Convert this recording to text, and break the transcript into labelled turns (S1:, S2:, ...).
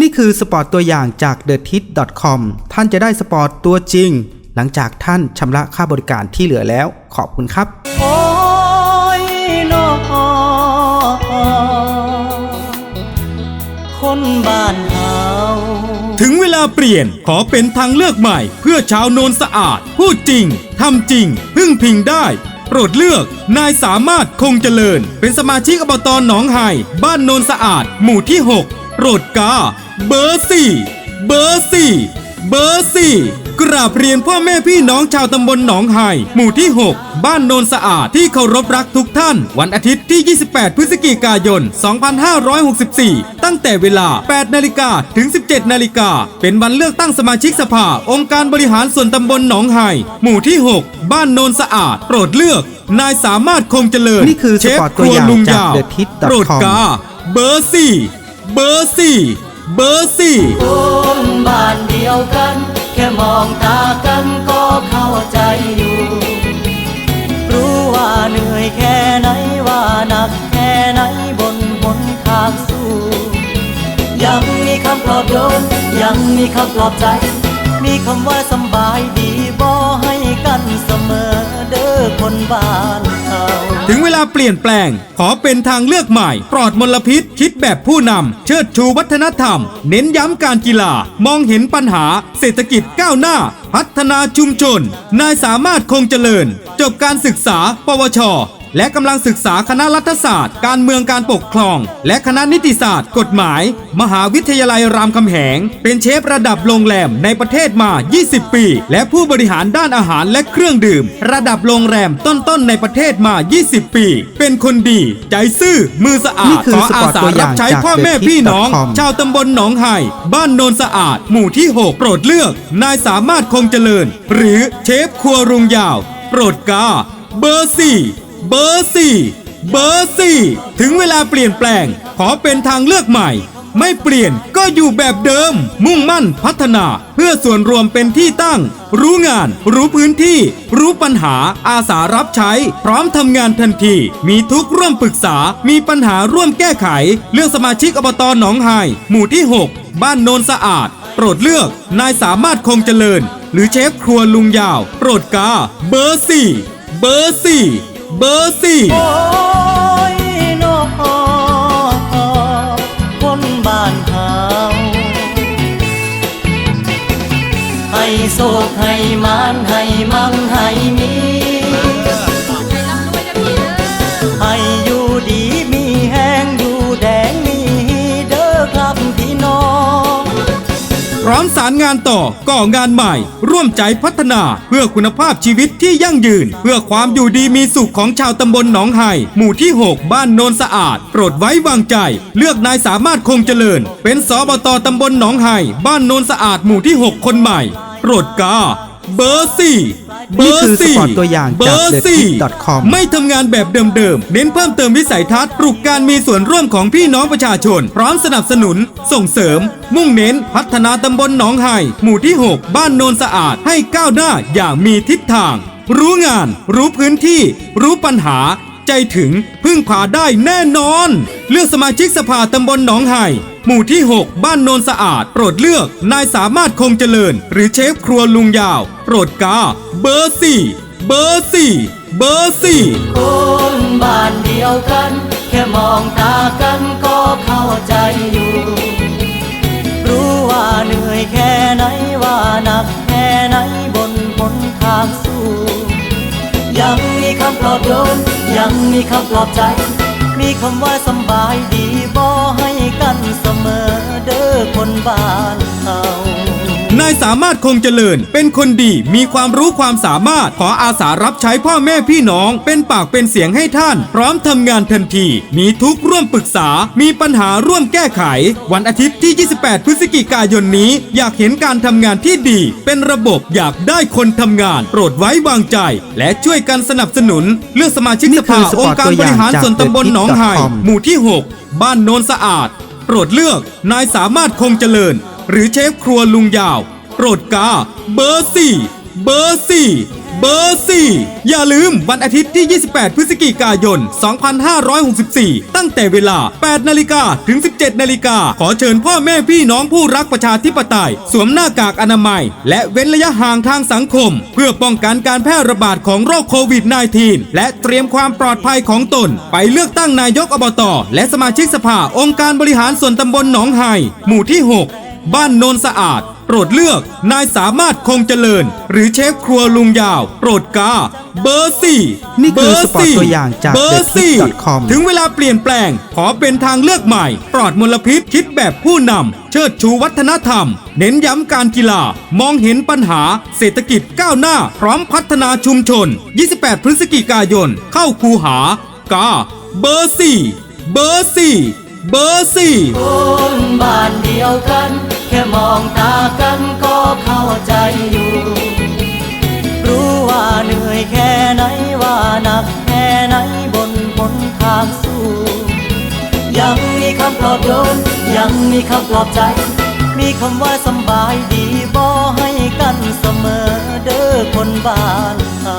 S1: นี่คือสปอร์ตตัวอย่างจาก t h e t i t c o m ท่านจะได้สปอร์ตตัวจริง หลังจากท่านชำระค่าบริการที่เหลือแล้ว ขอบคุณครับ
S2: โอ้ยนอคนบ้านเฮา
S3: ถึงเวลาเปลี่ยนขอเป็นทางเลือกใหม่ เพื่อชาวโนนสะอาด พูดจริง ทำจริง พึ่งพิงได้ โปรดเลือก นายสามารถคงเจริญ เป็นสมาชิกอบตหนองไฮบ้านโนนสะอาด หมู่ที่ 6 โปรดกา เบอร์สี่เบอร์สี่เบอร์สี่กราบเรียนพ่อแม่พี่น้องชาวตำบลหนองไฮหมู่ที่ 6 บ้านโนนสะอาดที่เคารพรักทุกท่าน วันอาทิตย์ที่ 28 พฤศจิกายน 2564 ตั้งแต่เวลา 8 นาฬิกาถึง 17 นาฬิกา เป็นวันเลือกตั้งสมาชิกสภา องค์การบริหารส่วนตำบลหนองไฮหมู่ที่ 6 บ้านโนนสะอาด โปรดเลือก นายสามารถคงเจริญ
S1: นี่คือ
S3: เชฟ
S1: สปอร์ต
S3: ครัวลุง
S1: ตัวอย่าง
S3: ยาว
S1: จาก TheTit.com
S3: โปรดกา เบอร์สี่ เบอร์สี่เบอร์สี่
S2: คนบ้านเดียวกัน แค่มองตากันก็เข้าใจอยู่ รู้ว่าเหนื่อยแค่ไหนว่าหนักแค่ไหนบนหนทางสู้ ยังมีคำปลอบโยนยังมีคำปลอบใจ มีคำว่าสบายดีบ่ให้กันเสมอเด้อคนบ้าน เป
S3: ลี่ยนแปลง ขอเป็นทางเลือกใหม่ ปลอดมลพิษ คิดแบบผู้นำ เชิดชูวัฒนธรรม เน้นย้ำการกีฬา มองเห็นปัญหา เศรษฐกิจก้าวหน้า พัฒนาชุมชน นายสามารถคงเจริญ จบการศึกษา ปวช และกำลังศึกษาคณะรัฐศาสตร์ การเมืองการปกครอง และคณะนิติศาสตร์ กฎหมาย มหาวิทยาลัยรามคำแหง เป็นเชฟระดับโรงแรมในประเทศมา 20 ปี และผู้บริหารด้านอาหารและเครื่องดื่ม ระดับโรงแรมต้นๆในประเทศมา 20 ปี เป็นคนดี ใจซื่อ มือสะอา
S1: นี่
S3: ด
S1: คือ
S3: ขอ
S1: สป
S3: อา
S1: อร์ต
S3: สา
S1: ตัวอ
S3: รั
S1: ย่า
S3: บ
S1: ง
S3: ใช้
S1: จาก
S3: พ่อแม่
S1: TheTit.com
S3: พี่น้อง ชาวตำบลหนองไห่บ้านโนนสะอาด หมู่ที่ 6 โปรดเลือก นายสามารถคงเจริญ หรือเชฟครัวรุงยาว โปรดกาเบอร์สี่ เบอร์สี่เบอร์สี่ถึงเวลาเปลี่ยนแปลง ขอเป็นทางเลือกใหม่ ไม่เปลี่ยนก็อยู่แบบเดิม มุ่งมั่นพัฒนา เพื่อส่วนรวมเป็นที่ตั้ง รู้งาน รู้พื้นที่ รู้ปัญหาอาสารับใช้ พร้อมทำงานทันที มีทุกร่วมปรึกษา มีปัญหาร่วมแก้ไข เลือกสมาชิกอบตหนองไฮหมู่ที่ 6 บ้านโนนสะอาด โปรดเลือกนายสามารถคงเจริญ หรือเชฟครัวลุงยาว โปรดกาเบอร์สี่เบอร์สี่ เบอร์สี่
S2: โอ้ยนอคนบ้านเฮาให้โศกให้มา
S3: สารงานต่อก่องานใหม่ ร่วมใจพัฒนา เพื่อคุณภาพชีวิตที่ยั่งยืน เพื่อความอยู่ดีมีสุขของชาวตำบลหนองไห่หมู่ที่ 6 บ้านโนนสะอาด โปรดไว้วางใจ เลือกนายสามารถคงเจริญ เป็นสบตตำบลหนองไห่บ้านโนนสะอาดหมู่ที่ 6 คนใหม่โปรดกาเบอร์สี่ เบ
S1: นี่
S3: อ
S1: คือ
S3: ร์สี่
S1: สปอร์ตตัวอย่างจาก
S3: เบอร์สี่
S1: TheTit.com
S3: ไม่ทำงานแบบเดิมๆ เน้นเพิ่มเติมวิสัยทัศน์ปลุกการมีส่วนร่วมของพี่น้องประชาชน พร้อมสนับสนุน ส่งเสริม มุ่งเน้น พัฒนาตำบลหนองไห่หมู่ที่ 6 บ้านโนนสะอาดให้ก้าวหน้าอย่างมีทิศทาง รู้งาน รู้พื้นที่ รู้ปัญหา ใจถึงพึ่งพาได้แน่นอน เลือกสมาชิกสภาตำบลหนองไห่ หมู่ที่ 6 บ้านโนนสะอาด โปรดเลือก นายสามารถคงเจริญ หรือเชฟครัวลุงยาว โปรดกา เบอร์สี่เบอร์สี่เบอร์สี่
S2: คนบ้านเดียวกัน แค่มองตากันก็เข้าใจอยู่ รู้ว่าเหนื่อยแค่ไหนว่าหนักแค่ไหนบนหนทางสู้ยังมีคำปลอบโยนยังมีคำปลอบใจ มีคำว่าสบายดีบ่ บ้านเขา
S3: นายสามารถคงเจริญ เป็นคนดีมีความรู้ความสามารถขออาสารับใช้พ่อแม่พี่น้อง เป็นปากเป็นเสียงให้ท่าน พร้อมทำงานทันที มีทุกร่วมปรึกษา มีปัญหาร่วมแก้ไข วันอาทิตย์ที่ 28 พฤศจิกายนนี้ อยากเห็นการทำงานที่ดี เป็นระบบอยากได้คนทำงาน โปรดไว้วางใจ และช่วยกันสนับสนุน เลือกสมาชิกสภา
S1: อ
S3: งค์การ
S1: บ
S3: ริหารส่วนตำบลหนองไห่หมู่ที่ 6 บ้านโนนสะอาด โปรดเลือกนายสามารถคงเจริญ หรือเชฟครัวลุงยาว โปรดกา เบอร์สี่ เบอร์สี่ เบอร์ 4 อย่าลืมวันอาทิตย์ที่ 28 พฤศจิกายน 2564 ตั้งแต่เวลา 8 นาฬิกาถึง 17 นาฬิกา ขอเชิญพ่อแม่พี่น้องผู้รักประชาธิปไตย สวมหน้ากากอนามัย และเว้นระยะห่างทางสังคม เพื่อป้องกันการแพร่ระบาดของโรคโควิด -19 และเตรียมความปลอดภัยของตน ไปเลือกตั้งนายกอบต และสมาชิกสภาองค์การบริหารส่วนตำบลหนองไห่หมู่ที่ 6 บ้านโนนสะอาด โปรดเลือกนายสามารถคงเจริญ หรือเชฟครัวลุงยาว โปรดกา เบอร์สี่
S1: นี่คือ
S3: เบ
S1: สปอร์ต
S3: สี่
S1: ตัวอย่างจาก
S3: เบอร์สี่
S1: TheTip.com
S3: ถึงเวลาเปลี่ยนแปลง ขอเป็นทางเลือกใหม่ ปลอดมลพิษคิดแบบผู้นำ เชิดชูวัฒนธรรม เน้นย้ำการกีฬา มองเห็นปัญหา เศรษฐกิจก้าวหน้า พร้อมพัฒนาชุมชน 28 พฤศจิกายน เข้าคูหากา เบอร์สี่เบอร์สี่ เบอร์สี่
S2: คนบ้านเดียวกัน แค่มองตากันก็เข้าใจอยู่ รู้ว่าเหนื่อยแค่ไหนว่าหนักแค่ไหนบนหนทางสู้ ยังมีคำปลอบโยนยังมีคำปลอบใจ มีคำว่าสบายดีบอให้กันเสมอเด้อคนบ้านเฮา